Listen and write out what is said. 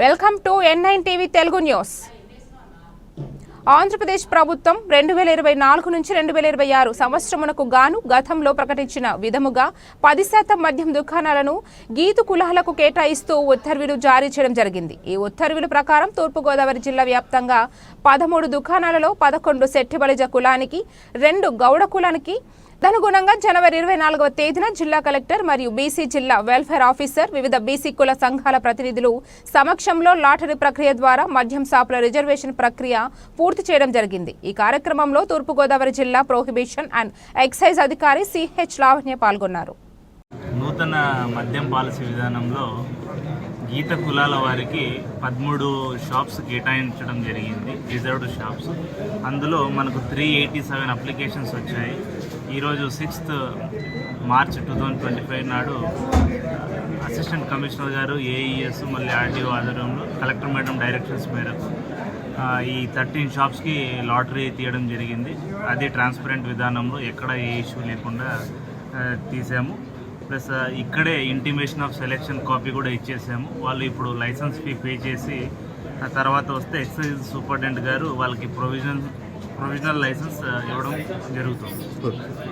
Welcome to NIN TV Telugu news. Andhra Pradesh ప్రభుత్వం రెండు వేల ఇరవై నాలుగు నుంచి రెండు వేల ఇరవై ఆరు సంవత్సరమునకు గాను గతంలో ప్రకటించిన విధముగా పది శాతం మద్యం దుకాణాలను గీతు కులాలకు కేటాయిస్తూ ఉత్తర్వులు జారీ చేయడం జరిగింది. ఈ ఉత్తర్వుల ప్రకారం తూర్పుగోదావరి జిల్లా వ్యాప్తంగా పదమూడు దుకాణాలలో పదకొండు శెట్టిబలిజ కులానికి రెండు గౌడ కులానికి తదనుగుణంగా జనవరి ఇరవై నాలుగవ తేదీన జిల్లా కలెక్టర్ మరియు బీసీ జిల్లా వెల్ఫేర్ ఆఫీసర్ వివిధ బీసీ కుల సంఘాల ప్రతినిధులు సమక్షంలో లాటరీ ప్రక్రియ ద్వారా మద్యం షాపుల రిజర్వేషన్ ప్రక్రియ పూర్తి పూర్తి చేయడం జరిగింది. ఈ కార్యక్రమంలో తూర్పుగోదావరి జిల్లా ప్రోహిబిషన్ అండ్ ఎక్సైజ్ అధికారి సిహెచ్ లావణ్య పాల్గొన్నారు. నూతన మద్యం పాలసీ విధానంలో గీత కులాల వారికి పదమూడు షాప్స్ కేటాయించడం జరిగింది రిజర్వ్డ్ షాప్స్. అందులో మనకు త్రీ ఎయిటీ సెవెన్ అప్లికేషన్స్ వచ్చాయి. ఈరోజు sixth March two thousand twenty five నాడు అసిస్టెంట్ కమిషనర్ గారు ఏఈఎస్ మళ్ళీ ఆర్డీఓ ఆధ్వర్యంలో కలెక్టర్ మేడం డైరెక్షన్స్ మేరకు ఈ థర్టీన్ షాప్స్కి లాటరీ తీయడం జరిగింది. అది ట్రాన్స్పరెంట్ విధానంలో ఎక్కడ ఏ ఇష్యూ లేకుండా తీసాము. ప్లస్ ఇక్కడే ఇంటిమేషన్ ఆఫ్ సెలెక్షన్ కాపీ కూడా ఇచ్చేసాము. వాళ్ళు ఇప్పుడు లైసెన్స్ ఫీ పే చేసి ఆ తర్వాత వస్తే ఎక్సైజ్ సూపరింటెండెంట్ గారు వాళ్ళకి ప్రొవిజన్ ప్రొవిజనల్ లైసెన్స్ ఇవ్వడం జరుగుతుంది.